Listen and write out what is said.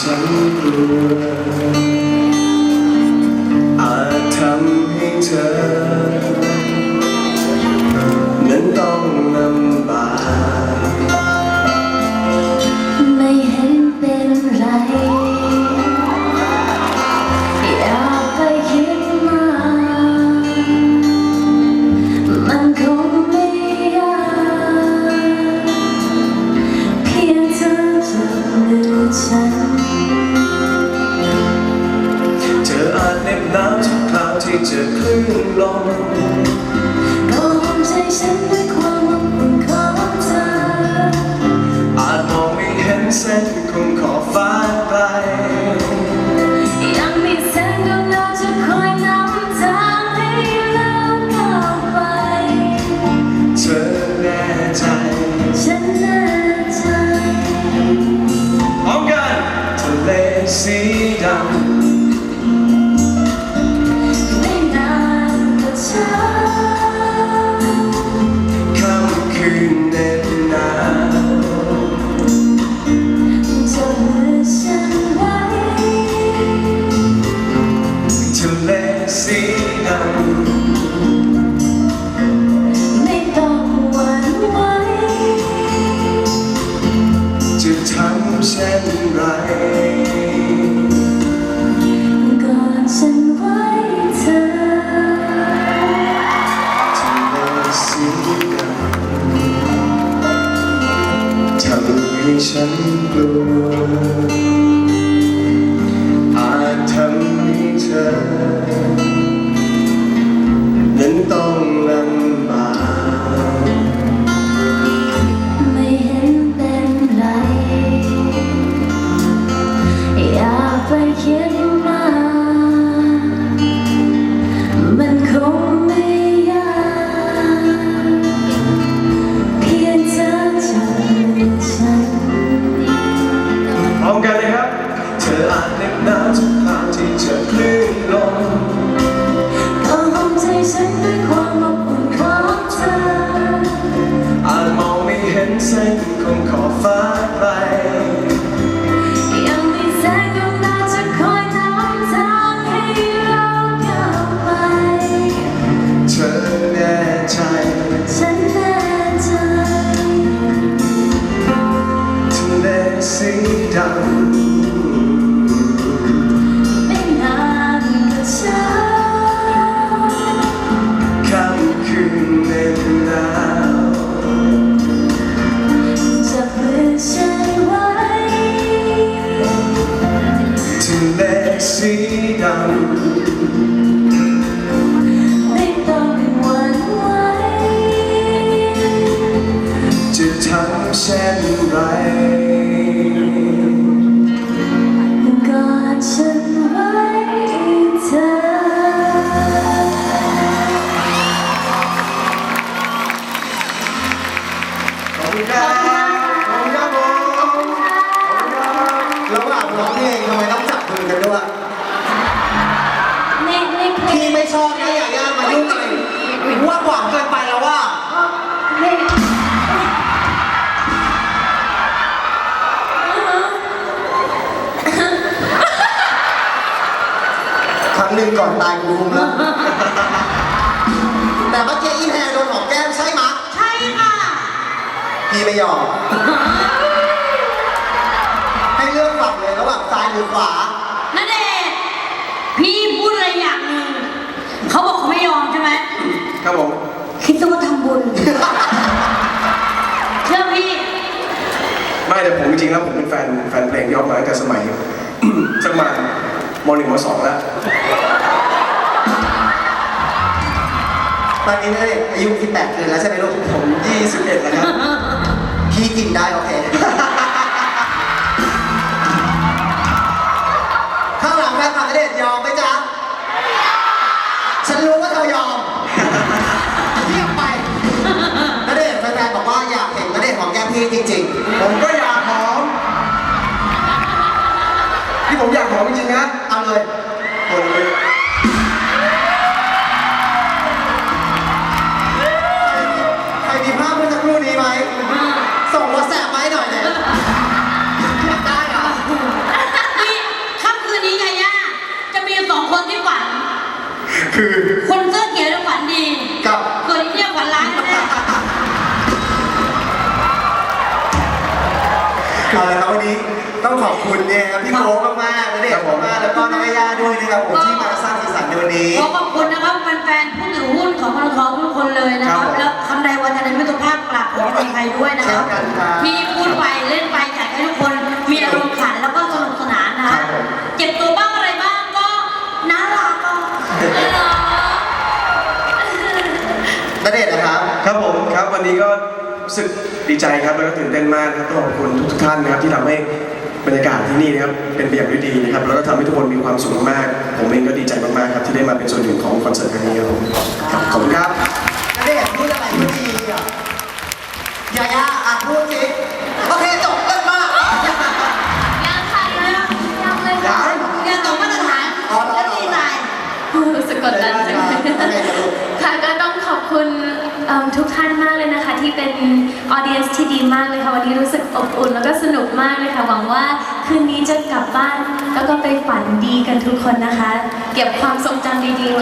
ฉันกลัอาจทำให้เธอ สี ให้ฉันกลัว เธอ พี่ไม่ชอบนะอย่าย่ามายุ่งอะไรว่าหวังเกินไปแล้วว่า ครั้งหนึ่งก่อนตายกูคุมแล้ว แต่เมื่อกี้อีแพรโดนหอมแก้มใช่ไหมะใช่ค่ะ พี่ไม่ยอม ให้เลือกฝั่งเลยระหว่างซ้ายหรือขวา นั่นเองพี่พูดอะไรอย่างหนึ่งเขาบอกเขา ไม่ยอมใช่ไหมครับผมคิดซะว่าทำบุญ เชื่อพี่ ไม่แต่ผมจริงๆแล้วผมเป็นแฟนแฟนเพลงยอดมาตั้งแต่สมัย สักประมาณมหนึ่งมสองแล้ว ตอนนี้เนี่ยอายุ18เกินแล้วใช่ไหมลูกผม 21แล้วครับ พี่กินได้โอเค จริง ๆ ผมก็อยากหอมที่ผมอยากหอมจริงๆนะเอาเลยคนเลย เอาละครับวันนี้ต้องขอบคุณเนี่ยครับพี่โค้กมากๆและเด็กมากๆแล้วก็น้องย่าด้วยนะครับผมที่มาสร้างสีสันในวันนี้ ขอบคุณนะครับแฟนๆผู้ถือหุ้นของพลทองทุกคนเลยนะครับ แล้วคำใดวันนั้นไม่ต้องพาดกลับของคนไทยด้วยนะครับที่พูดไปเล่นไปอยากให้ทุกคนมีอารมณ์ขันแล้วก็สนุกสนานนะเจ็บตัวบ้างอะไรบ้างก็น่ารักก็ณเด็กนะครับ ครับผมครับวันนี้ก็ รู้สึกดีใจครับแล้วก็ตื่นเต้นมากนะครับต้องขอบคุณทุกท่านนะครับที่ทำให้บรรยากาศที่นี่นะครับเป็นไปอย่างด้วยดีนะครับแล้วก็ทำให้ทุกคนมีความสุขมากผมเองก็ดีใจมากๆครับที่ได้มาเป็นส่วนหนึ่งของคอนเสิร์ตครั้งนี้ครับขอบคุณครับณเดชน์พูดอะไรก็ดีอะยาย่าอะพูดสิ ทุกท่านมากเลยนะคะที่เป็นออเดียนที่ดีมากเลยค่ะวันนี้รู้สึกอบอุ่น แล้วก็สนุกมากเลยค่ะหวังว่าคืนนี้จะกลับบ้าน แล้วก็ไปฝันดีกันทุกคนนะคะ เก็บความทรงจำดีๆ